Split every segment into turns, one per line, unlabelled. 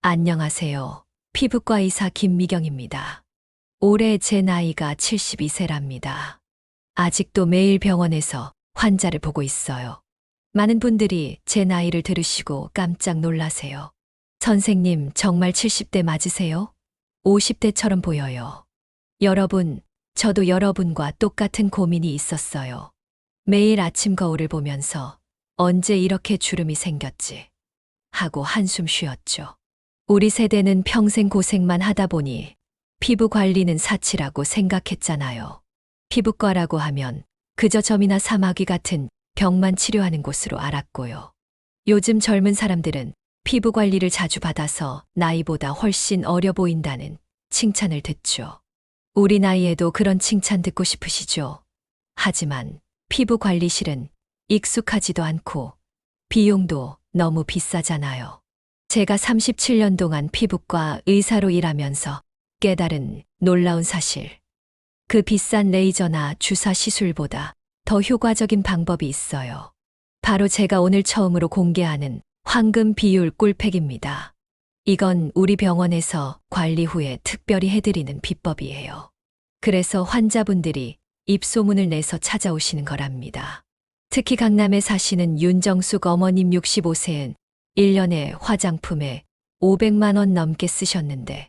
안녕하세요. 피부과 의사 김미경입니다. 올해 제 나이가 72세랍니다. 아직도 매일 병원에서 환자를 보고 있어요. 많은 분들이 제 나이를 들으시고 깜짝 놀라세요. 선생님, 정말 70대 맞으세요? 50대처럼 보여요. 여러분, 저도 여러분과 똑같은 고민이 있었어요. 매일 아침 거울을 보면서 언제 이렇게 주름이 생겼지? 하고 한숨 쉬었죠. 우리 세대는 평생 고생만 하다 보니 피부 관리는 사치라고 생각했잖아요. 피부과라고 하면 그저 점이나 사마귀 같은 병만 치료하는 곳으로 알았고요. 요즘 젊은 사람들은 피부 관리를 자주 받아서 나이보다 훨씬 어려 보인다는 칭찬을 듣죠. 우리 나이에도 그런 칭찬 듣고 싶으시죠? 하지만 피부 관리실은 익숙하지도 않고 비용도 너무 비싸잖아요. 제가 37년 동안 피부과 의사로 일하면서 깨달은 놀라운 사실. 그 비싼 레이저나 주사 시술보다 더 효과적인 방법이 있어요. 바로 제가 오늘 처음으로 공개하는 황금 비율 꿀팩입니다. 이건 우리 병원에서 관리 후에 특별히 해드리는 비법이에요. 그래서 환자분들이 입소문을 내서 찾아오시는 거랍니다. 특히 강남에 사시는 윤정숙 어머님 65세는 1년에 화장품에 500만 원 넘게 쓰셨는데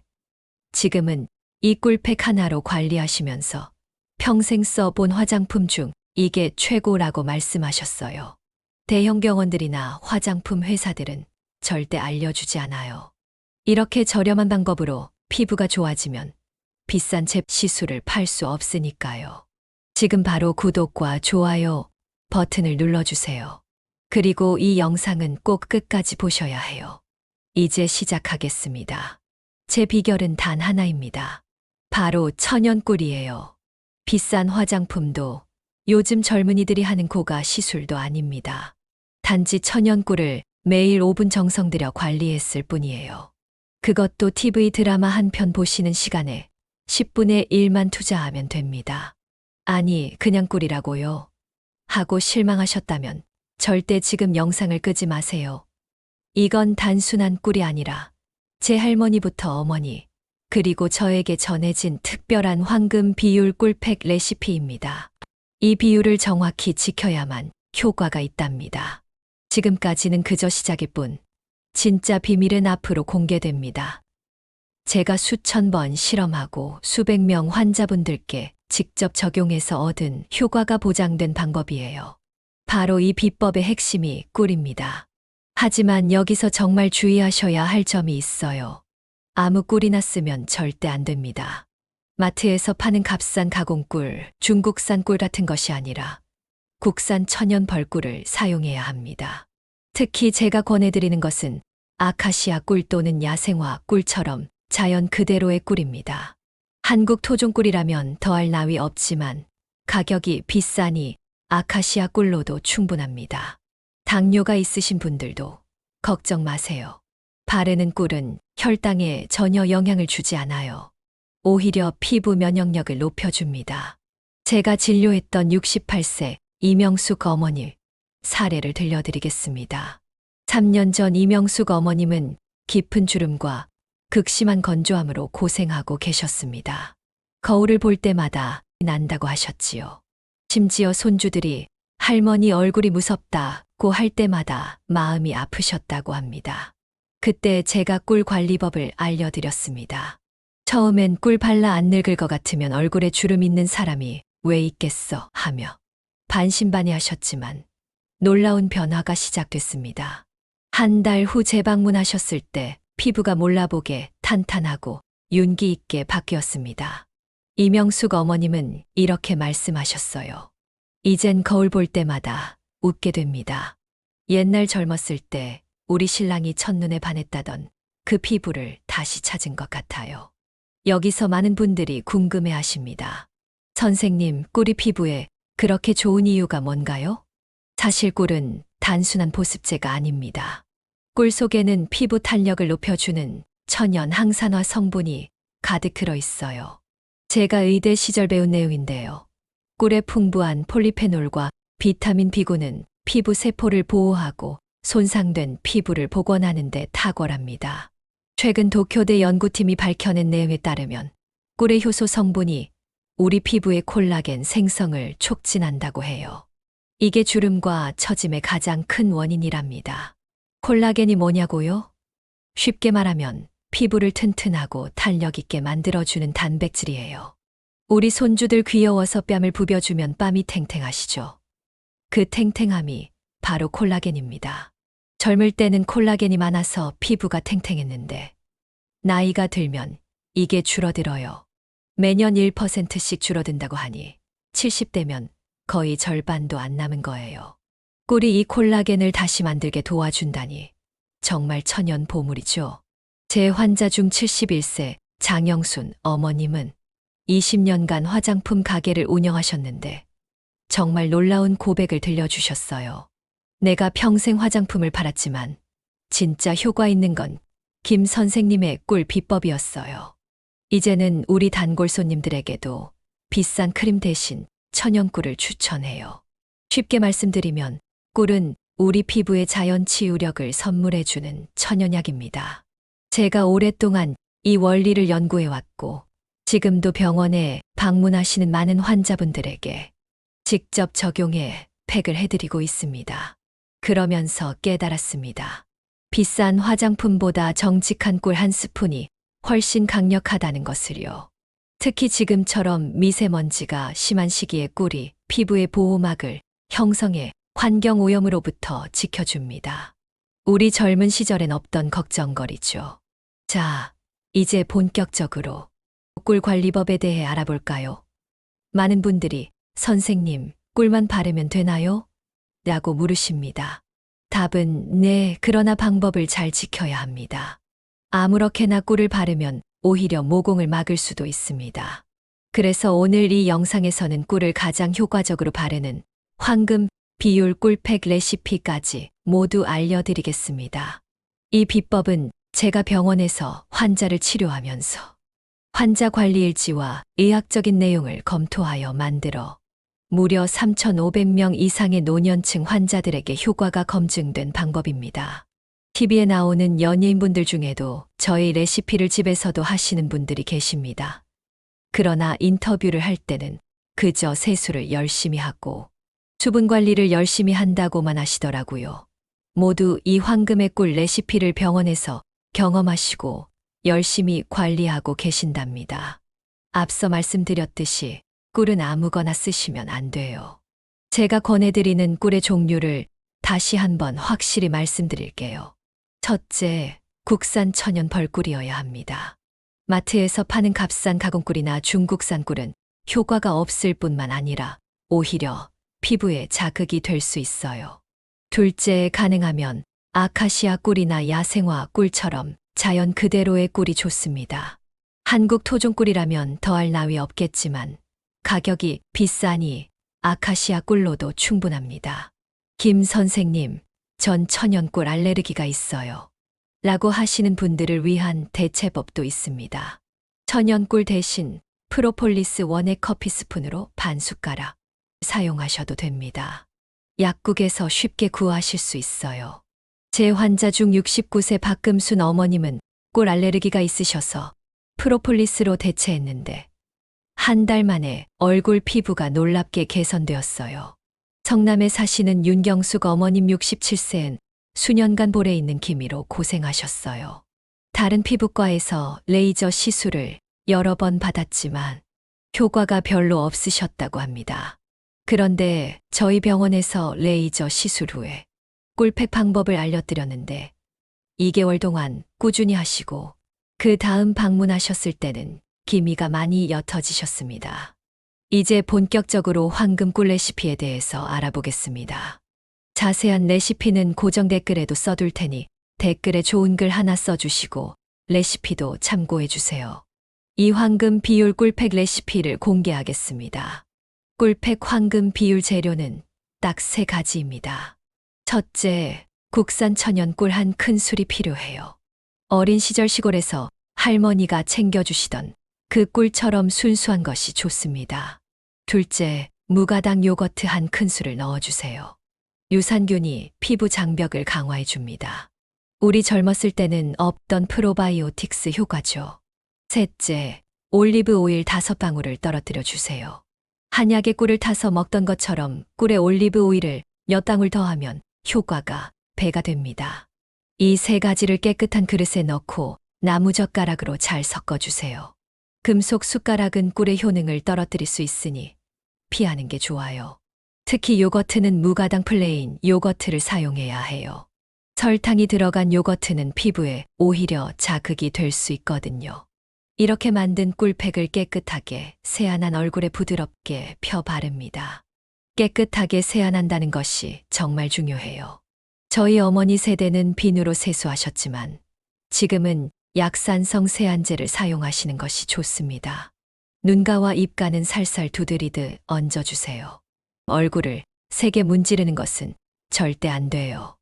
지금은 이 꿀팩 하나로 관리하시면서 평생 써본 화장품 중 이게 최고라고 말씀하셨어요. 대형 병원들이나 화장품 회사들은 절대 알려주지 않아요. 이렇게 저렴한 방법으로 피부가 좋아지면 비싼 제 시술을 팔 수 없으니까요. 지금 바로 구독과 좋아요 버튼을 눌러주세요. 그리고 이 영상은 꼭 끝까지 보셔야 해요. 이제 시작하겠습니다. 제 비결은 단 하나입니다. 바로 천연꿀이에요. 비싼 화장품도 요즘 젊은이들이 하는 고가 시술도 아닙니다. 단지 천연꿀을 매일 5분 정성 들여 관리했을 뿐이에요. 그것도 TV 드라마 한 편 보시는 시간에 10분의 1만 투자하면 됩니다. 아니, 그냥 꿀이라고요. 하고 실망하셨다면 절대 지금 영상을 끄지 마세요. 이건 단순한 꿀이 아니라 제 할머니부터 어머니, 그리고 저에게 전해진 특별한 황금 비율 꿀팩 레시피입니다. 이 비율을 정확히 지켜야만 효과가 있답니다. 지금까지는 그저 시작일 뿐, 진짜 비밀은 앞으로 공개됩니다. 제가 수천 번 실험하고 수백 명 환자분들께 직접 적용해서 얻은 효과가 보장된 방법이에요. 바로 이 비법의 핵심이 꿀입니다. 하지만 여기서 정말 주의하셔야 할 점이 있어요. 아무 꿀이나 쓰면 절대 안 됩니다. 마트에서 파는 값싼 가공꿀, 중국산 꿀 같은 것이 아니라 국산 천연 벌꿀을 사용해야 합니다. 특히 제가 권해드리는 것은 아카시아 꿀 또는 야생화 꿀처럼 자연 그대로의 꿀입니다. 한국 토종꿀이라면 더할 나위 없지만 가격이 비싸니 아카시아 꿀로도 충분합니다. 당뇨가 있으신 분들도 걱정 마세요. 바르는 꿀은 혈당에 전혀 영향을 주지 않아요. 오히려 피부 면역력을 높여줍니다. 제가 진료했던 68세 이명숙 어머니 사례를 들려드리겠습니다. 3년 전 이명숙 어머님은 깊은 주름과 극심한 건조함으로 고생하고 계셨습니다. 거울을 볼 때마다 난다고 하셨지요. 심지어 손주들이 할머니 얼굴이 무섭다고 할 때마다 마음이 아프셨다고 합니다. 그때 제가 꿀 관리법을 알려드렸습니다. 처음엔 꿀 발라 안 늙을 것 같으면 얼굴에 주름 있는 사람이 왜 있겠어 하며 반신반의 하셨지만 놀라운 변화가 시작됐습니다. 한 달 후 재방문하셨을 때 피부가 몰라보게 탄탄하고 윤기 있게 바뀌었습니다. 이명숙 어머님은 이렇게 말씀하셨어요. 이젠 거울 볼 때마다 웃게 됩니다. 옛날 젊었을 때 우리 신랑이 첫눈에 반했다던 그 피부를 다시 찾은 것 같아요. 여기서 많은 분들이 궁금해 하십니다. 선생님, 꿀이 피부에 그렇게 좋은 이유가 뭔가요? 사실 꿀은 단순한 보습제가 아닙니다. 꿀 속에는 피부 탄력을 높여주는 천연 항산화 성분이 가득 들어 있어요. 제가 의대 시절 배운 내용인데요. 꿀의 풍부한 폴리페놀과 비타민 B9는 피부 세포를 보호하고 손상된 피부를 복원하는 데 탁월합니다. 최근 도쿄대 연구팀이 밝혀낸 내용에 따르면 꿀의 효소 성분이 우리 피부의 콜라겐 생성을 촉진한다고 해요. 이게 주름과 처짐의 가장 큰 원인이랍니다. 콜라겐이 뭐냐고요? 쉽게 말하면 피부를 튼튼하고 탄력 있게 만들어주는 단백질이에요. 우리 손주들 귀여워서 뺨을 부벼주면 뺨이 탱탱하시죠? 그 탱탱함이 바로 콜라겐입니다. 젊을 때는 콜라겐이 많아서 피부가 탱탱했는데, 나이가 들면 이게 줄어들어요. 매년 1%씩 줄어든다고 하니 70대면 거의 절반도 안 남은 거예요. 꿀이 이 콜라겐을 다시 만들게 도와준다니 정말 천연 보물이죠. 제 환자 중 71세 장영순 어머님은 20년간 화장품 가게를 운영하셨는데 정말 놀라운 고백을 들려주셨어요. 내가 평생 화장품을 팔았지만 진짜 효과 있는 건 김 선생님의 꿀 비법이었어요. 이제는 우리 단골 손님들에게도 비싼 크림 대신 천연꿀을 추천해요. 쉽게 말씀드리면 꿀은 우리 피부의 자연 치유력을 선물해주는 천연약입니다. 제가 오랫동안 이 원리를 연구해왔고 지금도 병원에 방문하시는 많은 환자분들에게 직접 적용해 팩을 해드리고 있습니다. 그러면서 깨달았습니다. 비싼 화장품보다 정직한 꿀 한 스푼이 훨씬 강력하다는 것을요. 특히 지금처럼 미세먼지가 심한 시기에 꿀이 피부의 보호막을 형성해 환경 오염으로부터 지켜줍니다. 우리 젊은 시절엔 없던 걱정거리죠. 자, 이제 본격적으로 꿀 관리법에 대해 알아볼까요? 많은 분들이 선생님, 꿀만 바르면 되나요? 라고 물으십니다. 답은 네, 그러나 방법을 잘 지켜야 합니다. 아무렇게나 꿀을 바르면 오히려 모공을 막을 수도 있습니다. 그래서 오늘 이 영상에서는 꿀을 가장 효과적으로 바르는 황금 비율 꿀팩 레시피까지 모두 알려드리겠습니다. 이 비법은 제가 병원에서 환자를 치료하면서 환자 관리 일지와 의학적인 내용을 검토하여 만들어 무려 3,500명 이상의 노년층 환자들에게 효과가 검증된 방법입니다. TV에 나오는 연예인분들 중에도 저희 레시피를 집에서도 하시는 분들이 계십니다. 그러나 인터뷰를 할 때는 그저 세수를 열심히 하고 수분 관리를 열심히 한다고만 하시더라고요. 모두 이 황금의 꿀 레시피를 병원에서 경험하시고 열심히 관리하고 계신답니다. 앞서 말씀드렸듯이 꿀은 아무거나 쓰시면 안 돼요. 제가 권해드리는 꿀의 종류를 다시 한번 확실히 말씀드릴게요. 첫째, 국산 천연 벌꿀이어야 합니다. 마트에서 파는 값싼 가공꿀이나 중국산 꿀은 효과가 없을 뿐만 아니라 오히려 피부에 자극이 될 수 있어요. 둘째, 가능하면 아카시아 꿀이나 야생화 꿀처럼 자연 그대로의 꿀이 좋습니다. 한국 토종 꿀이라면 더할 나위 없겠지만 가격이 비싸니 아카시아 꿀로도 충분합니다. 김 선생님, 전 천연꿀 알레르기가 있어요. 라고 하시는 분들을 위한 대체법도 있습니다. 천연꿀 대신 프로폴리스 원액 커피 스푼으로 반 숟가락 사용하셔도 됩니다. 약국에서 쉽게 구하실 수 있어요. 제 환자 중 69세 박금순 어머님은 꿀 알레르기가 있으셔서 프로폴리스로 대체했는데 한 달 만에 얼굴 피부가 놀랍게 개선되었어요. 성남에 사시는 윤경숙 어머님 67세는 수년간 볼에 있는 기미로 고생하셨어요. 다른 피부과에서 레이저 시술을 여러 번 받았지만 효과가 별로 없으셨다고 합니다. 그런데 저희 병원에서 레이저 시술 후에 꿀팩 방법을 알려드렸는데 2개월 동안 꾸준히 하시고 그 다음 방문하셨을 때는 기미가 많이 옅어지셨습니다. 이제 본격적으로 황금꿀 레시피에 대해서 알아보겠습니다. 자세한 레시피는 고정 댓글에도 써둘 테니 댓글에 좋은 글 하나 써주시고 레시피도 참고해 주세요. 이 황금 비율 꿀팩 레시피를 공개하겠습니다. 꿀팩 황금 비율 재료는 딱 세 가지입니다. 첫째, 국산 천연 꿀 한 큰술이 필요해요. 어린 시절 시골에서 할머니가 챙겨주시던 그 꿀처럼 순수한 것이 좋습니다. 둘째, 무가당 요거트 한 큰술을 넣어주세요. 유산균이 피부 장벽을 강화해 줍니다. 우리 젊었을 때는 없던 프로바이오틱스 효과죠. 셋째, 올리브 오일 다섯 방울을 떨어뜨려 주세요. 한약의 꿀을 타서 먹던 것처럼 꿀에 올리브 오일을 몇 방울 더하면 효과가 배가 됩니다. 이 세 가지를 깨끗한 그릇에 넣고 나무젓가락으로 잘 섞어주세요. 금속 숟가락은 꿀의 효능을 떨어뜨릴 수 있으니 피하는 게 좋아요. 특히 요거트는 무가당 플레인 요거트를 사용해야 해요. 설탕이 들어간 요거트는 피부에 오히려 자극이 될 수 있거든요. 이렇게 만든 꿀팩을 깨끗하게 세안한 얼굴에 부드럽게 펴 바릅니다. 깨끗하게 세안한다는 것이 정말 중요해요. 저희 어머니 세대는 비누로 세수하셨지만 지금은 약산성 세안제를 사용하시는 것이 좋습니다. 눈가와 입가는 살살 두드리듯 얹어주세요. 얼굴을 세게 문지르는 것은 절대 안 돼요.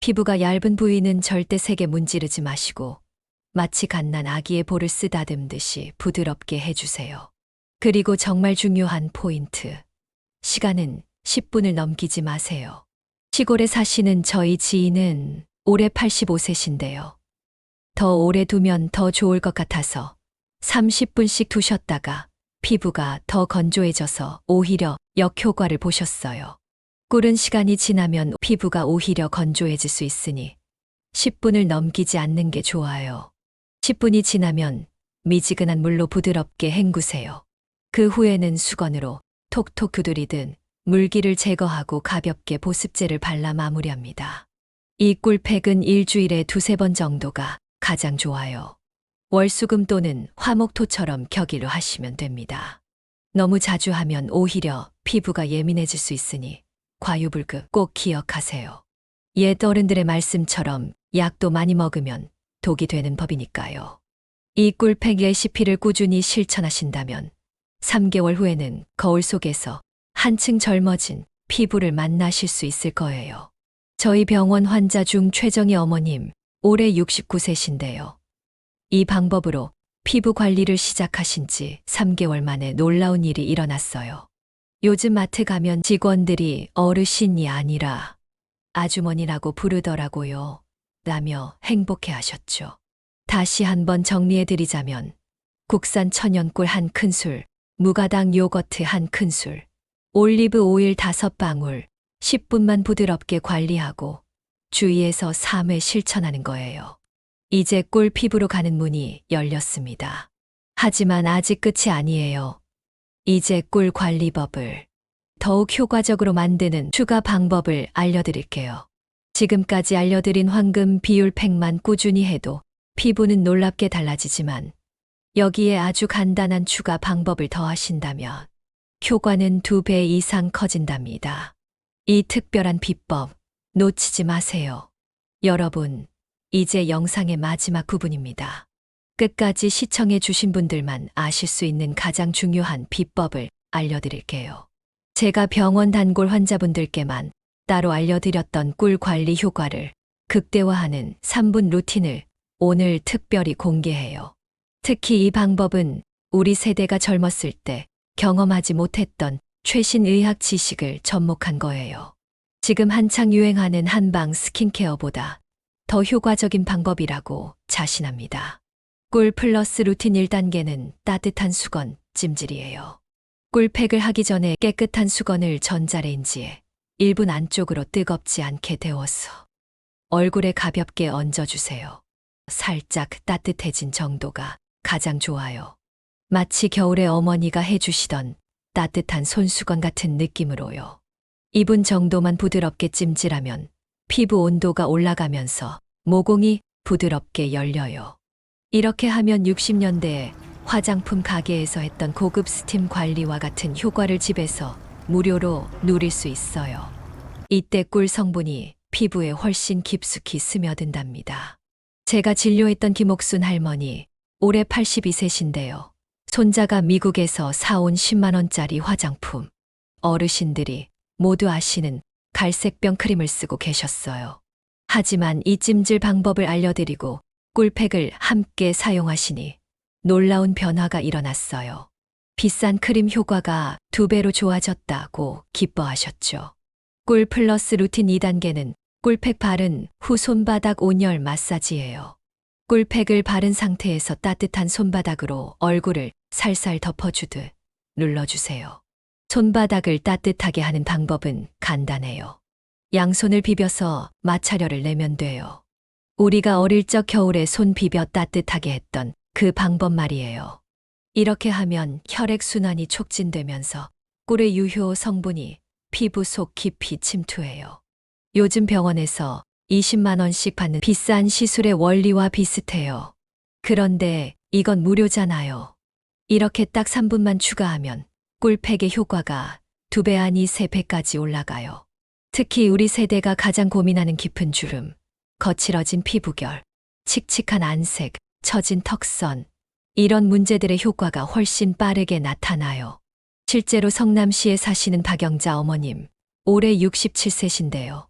피부가 얇은 부위는 절대 세게 문지르지 마시고 마치 갓난 아기의 볼을 쓰다듬듯이 부드럽게 해주세요. 그리고 정말 중요한 포인트. 시간은 10분을 넘기지 마세요. 시골에 사시는 저희 지인은 올해 85세신데요. 더 오래 두면 더 좋을 것 같아서 30분씩 두셨다가 피부가 더 건조해져서 오히려 역효과를 보셨어요. 꿀은 시간이 지나면 피부가 오히려 건조해질 수 있으니 10분을 넘기지 않는 게 좋아요. 10분이 지나면 미지근한 물로 부드럽게 헹구세요. 그 후에는 수건으로 톡톡 두드리든 물기를 제거하고 가볍게 보습제를 발라 마무리합니다. 이 꿀팩은 일주일에 두세 번 정도가 가장 좋아요. 월수금 또는 화목토처럼 격일로 하시면 됩니다. 너무 자주 하면 오히려 피부가 예민해질 수 있으니 과유불급 꼭 기억하세요. 옛 어른들의 말씀처럼 약도 많이 먹으면 독이 되는 법이니까요. 이 꿀팩 레시피를 꾸준히 실천하신다면 3개월 후에는 거울 속에서 한층 젊어진 피부를 만나실 수 있을 거예요. 저희 병원 환자 중 최정희 어머님, 올해 69세신데요. 이 방법으로 피부 관리를 시작하신 지 3개월 만에 놀라운 일이 일어났어요. 요즘 마트 가면 직원들이 어르신이 아니라 아주머니라고 부르더라고요. 라며 행복해 하셨죠. 다시 한번 정리해 드리자면 국산 천연꿀 한 큰술, 무가당 요거트 한 큰술, 올리브 오일 다섯 방울, 10분만 부드럽게 관리하고 주위에서 3회 실천하는 거예요. 이제 꿀 피부로 가는 문이 열렸습니다. 하지만 아직 끝이 아니에요. 이제 꿀 관리법을 더욱 효과적으로 만드는 추가 방법을 알려드릴게요. 지금까지 알려드린 황금 비율 팩만 꾸준히 해도 피부는 놀랍게 달라지지만 여기에 아주 간단한 추가 방법을 더하신다면 효과는 두 배 이상 커진답니다. 이 특별한 비법 놓치지 마세요. 여러분, 이제 영상의 마지막 부분입니다. 끝까지 시청해 주신 분들만 아실 수 있는 가장 중요한 비법을 알려드릴게요. 제가 병원 단골 환자분들께만 따로 알려드렸던 꿀 관리 효과를 극대화하는 3분 루틴을 오늘 특별히 공개해요. 특히 이 방법은 우리 세대가 젊었을 때 경험하지 못했던 최신 의학 지식을 접목한 거예요. 지금 한창 유행하는 한방 스킨케어보다 더 효과적인 방법이라고 자신합니다. 꿀 플러스 루틴 1단계는 따뜻한 수건, 찜질이에요. 꿀팩을 하기 전에 깨끗한 수건을 전자레인지에 1분 안쪽으로 뜨겁지 않게 데워서 얼굴에 가볍게 얹어주세요. 살짝 따뜻해진 정도가 가장 좋아요. 마치 겨울에 어머니가 해주시던 따뜻한 손수건 같은 느낌으로요. 2분 정도만 부드럽게 찜질하면 피부 온도가 올라가면서 모공이 부드럽게 열려요. 이렇게 하면 60년대에 화장품 가게에서 했던 고급 스팀 관리와 같은 효과를 집에서 무료로 누릴 수 있어요. 이때 꿀 성분이 피부에 훨씬 깊숙이 스며든답니다. 제가 진료했던 김옥순 할머니, 올해 82세신데요. 손자가 미국에서 사온 10만원짜리 화장품. 어르신들이 모두 아시는 갈색병 크림을 쓰고 계셨어요. 하지만 이 찜질 방법을 알려드리고 꿀팩을 함께 사용하시니 놀라운 변화가 일어났어요. 비싼 크림 효과가 두 배로 좋아졌다고 기뻐하셨죠. 꿀 플러스 루틴 2단계는 꿀팩 바른 후 손바닥 온열 마사지예요. 꿀팩을 바른 상태에서 따뜻한 손바닥으로 얼굴을 살살 덮어주듯 눌러주세요. 손바닥을 따뜻하게 하는 방법은 간단해요. 양손을 비벼서 마찰열을 내면 돼요. 우리가 어릴 적 겨울에 손 비벼 따뜻하게 했던 그 방법 말이에요. 이렇게 하면 혈액순환이 촉진되면서 꿀의 유효 성분이 피부 속 깊이 침투해요. 요즘 병원에서 20만원씩 받는 비싼 시술의 원리와 비슷해요. 그런데 이건 무료잖아요. 이렇게 딱 3분만 추가하면 꿀팩의 효과가 두배 아니 세 배까지 올라가요. 특히 우리 세대가 가장 고민하는 깊은 주름, 거칠어진 피부결, 칙칙한 안색, 처진 턱선, 이런 문제들의 효과가 훨씬 빠르게 나타나요. 실제로 성남시에 사시는 박영자 어머님, 올해 67세신데요.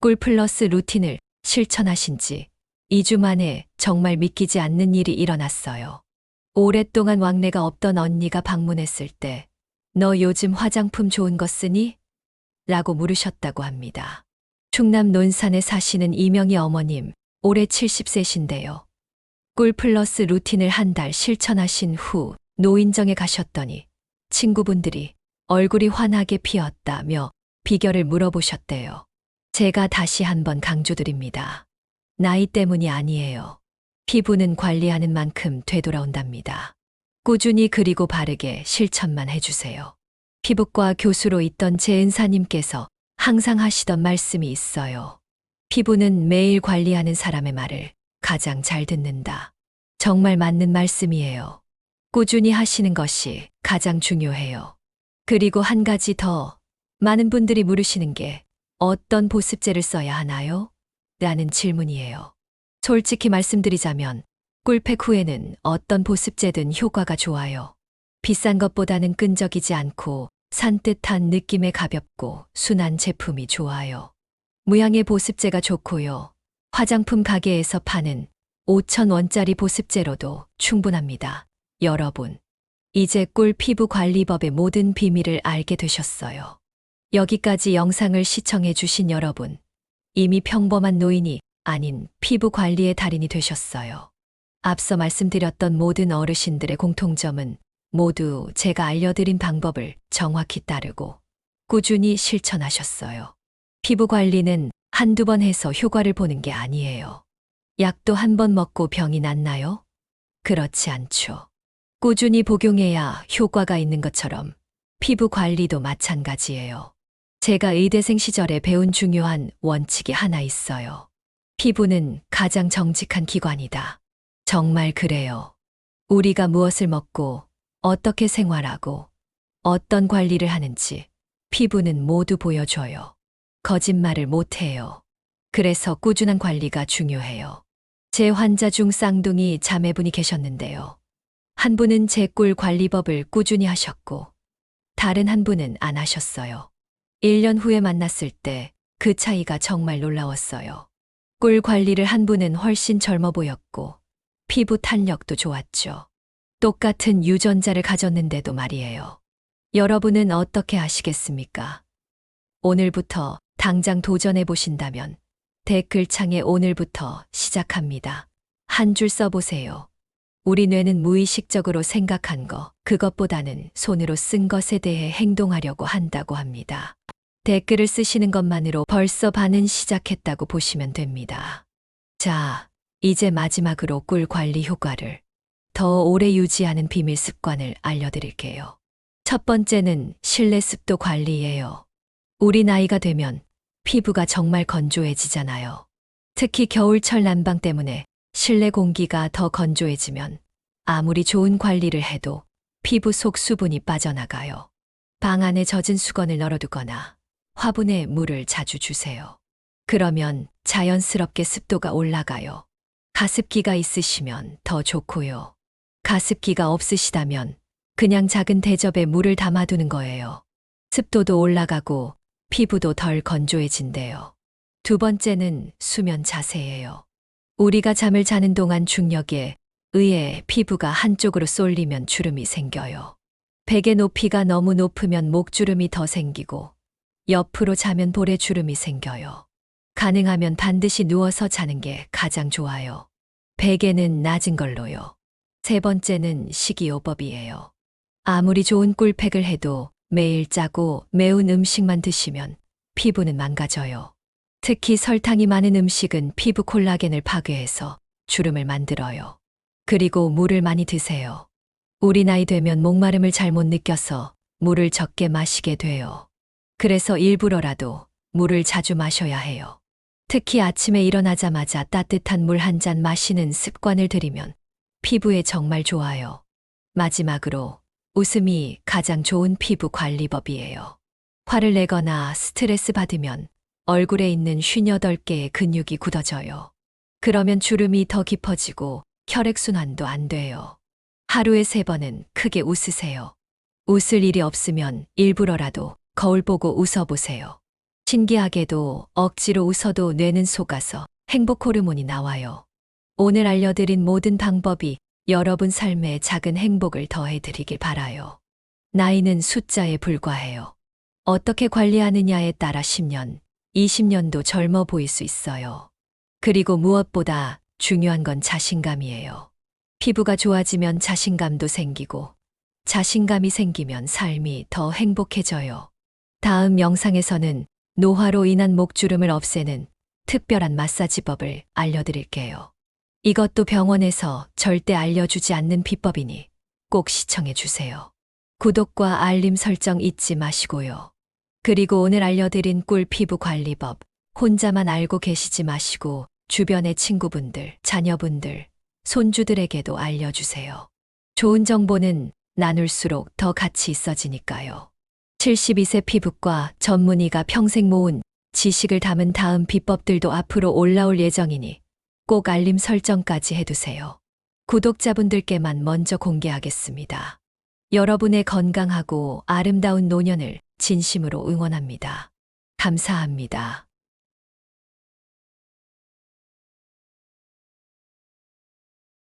꿀 플러스 루틴을 실천하신 지 2주 만에 정말 믿기지 않는 일이 일어났어요. 오랫동안 왕래가 없던 언니가 방문했을 때, 너 요즘 화장품 좋은 거 쓰니? 라고 물으셨다고 합니다. 충남 논산에 사시는 이명희 어머님, 올해 70세신데요. 꿀 플러스 루틴을 한 달 실천하신 후 노인정에 가셨더니 친구분들이 얼굴이 환하게 피었다며 비결을 물어보셨대요. 제가 다시 한번 강조드립니다. 나이 때문이 아니에요. 피부는 관리하는 만큼 되돌아온답니다. 꾸준히 그리고 바르게 실천만 해주세요. 피부과 교수로 있던 제 은사님께서 항상 하시던 말씀이 있어요. 피부는 매일 관리하는 사람의 말을 가장 잘 듣는다. 정말 맞는 말씀이에요. 꾸준히 하시는 것이 가장 중요해요. 그리고 한 가지 더 많은 분들이 물으시는 게 어떤 보습제를 써야 하나요? 라는 질문이에요. 솔직히 말씀드리자면 꿀팩 후에는 어떤 보습제든 효과가 좋아요. 비싼 것보다는 끈적이지 않고 산뜻한 느낌의 가볍고 순한 제품이 좋아요. 무향의 보습제가 좋고요. 화장품 가게에서 파는 5,000원짜리 보습제로도 충분합니다. 여러분, 이제 꿀 피부 관리법의 모든 비밀을 알게 되셨어요. 여기까지 영상을 시청해 주신 여러분, 이미 평범한 노인이 아닌 피부 관리의 달인이 되셨어요. 앞서 말씀드렸던 모든 어르신들의 공통점은 모두 제가 알려드린 방법을 정확히 따르고 꾸준히 실천하셨어요. 피부 관리는 한두 번 해서 효과를 보는 게 아니에요. 약도 한 번 먹고 병이 낫나요? 그렇지 않죠. 꾸준히 복용해야 효과가 있는 것처럼 피부 관리도 마찬가지예요. 제가 의대생 시절에 배운 중요한 원칙이 하나 있어요. 피부는 가장 정직한 기관이다. 정말 그래요. 우리가 무엇을 먹고 어떻게 생활하고 어떤 관리를 하는지 피부는 모두 보여줘요. 거짓말을 못해요. 그래서 꾸준한 관리가 중요해요. 제 환자 중 쌍둥이 자매분이 계셨는데요. 한 분은 제 꿀 관리법을 꾸준히 하셨고, 다른 한 분은 안 하셨어요. 1년 후에 만났을 때 그 차이가 정말 놀라웠어요. 꿀 관리를 한 분은 훨씬 젊어 보였고, 피부 탄력도 좋았죠. 똑같은 유전자를 가졌는데도 말이에요. 여러분은 어떻게 하시겠습니까? 오늘부터 당장 도전해 보신다면 댓글창에 오늘부터 시작합니다. 한 줄 써보세요. 우리 뇌는 무의식적으로 생각한 거, 그것보다는 손으로 쓴 것에 대해 행동하려고 한다고 합니다. 댓글을 쓰시는 것만으로 벌써 반은 시작했다고 보시면 됩니다. 자, 이제 마지막으로 꿀 관리 효과를 더 오래 유지하는 비밀 습관을 알려드릴게요. 첫 번째는 실내 습도 관리예요. 우리 나이가 되면 피부가 정말 건조해지잖아요. 특히 겨울철 난방 때문에 실내 공기가 더 건조해지면 아무리 좋은 관리를 해도 피부 속 수분이 빠져나가요. 방 안에 젖은 수건을 널어두거나 화분에 물을 자주 주세요. 그러면 자연스럽게 습도가 올라가요. 가습기가 있으시면 더 좋고요. 가습기가 없으시다면 그냥 작은 대접에 물을 담아두는 거예요. 습도도 올라가고 피부도 덜 건조해진대요. 두 번째는 수면 자세예요. 우리가 잠을 자는 동안 중력에 의해 피부가 한쪽으로 쏠리면 주름이 생겨요. 베개 높이가 너무 높으면 목주름이 더 생기고 옆으로 자면 볼에 주름이 생겨요. 가능하면 반드시 누워서 자는 게 가장 좋아요. 베개는 낮은 걸로요. 세 번째는 식이요법이에요. 아무리 좋은 꿀팩을 해도 매일 짜고 매운 음식만 드시면 피부는 망가져요. 특히 설탕이 많은 음식은 피부 콜라겐을 파괴해서 주름을 만들어요. 그리고 물을 많이 드세요. 우리 나이 되면 목마름을 잘못 느껴서 물을 적게 마시게 돼요. 그래서 일부러라도 물을 자주 마셔야 해요. 특히 아침에 일어나자마자 따뜻한 물 한 잔 마시는 습관을 들이면 피부에 정말 좋아요. 마지막으로 웃음이 가장 좋은 피부 관리법이에요. 화를 내거나 스트레스 받으면 얼굴에 있는 58개의 근육이 굳어져요. 그러면 주름이 더 깊어지고 혈액순환도 안 돼요. 하루에 세 번은 크게 웃으세요. 웃을 일이 없으면 일부러라도 거울 보고 웃어보세요. 신기하게도 억지로 웃어도 뇌는 속아서 행복 호르몬이 나와요. 오늘 알려드린 모든 방법이 여러분 삶에 작은 행복을 더해드리길 바라요. 나이는 숫자에 불과해요. 어떻게 관리하느냐에 따라 10년, 20년도 젊어 보일 수 있어요. 그리고 무엇보다 중요한 건 자신감이에요. 피부가 좋아지면 자신감도 생기고, 자신감이 생기면 삶이 더 행복해져요. 다음 영상에서는 노화로 인한 목주름을 없애는 특별한 마사지법을 알려드릴게요. 이것도 병원에서 절대 알려주지 않는 비법이니 꼭 시청해 주세요. 구독과 알림 설정 잊지 마시고요. 그리고 오늘 알려드린 꿀 피부 관리법 혼자만 알고 계시지 마시고 주변의 친구분들, 자녀분들, 손주들에게도 알려주세요. 좋은 정보는 나눌수록 더 가치 있어지니까요. 72세 피부과 전문의가 평생 모은 지식을 담은 다음 비법들도 앞으로 올라올 예정이니 꼭 알림 설정까지 해두세요. 구독자분들께만 먼저 공개하겠습니다. 여러분의 건강하고 아름다운 노년을 진심으로 응원합니다. 감사합니다.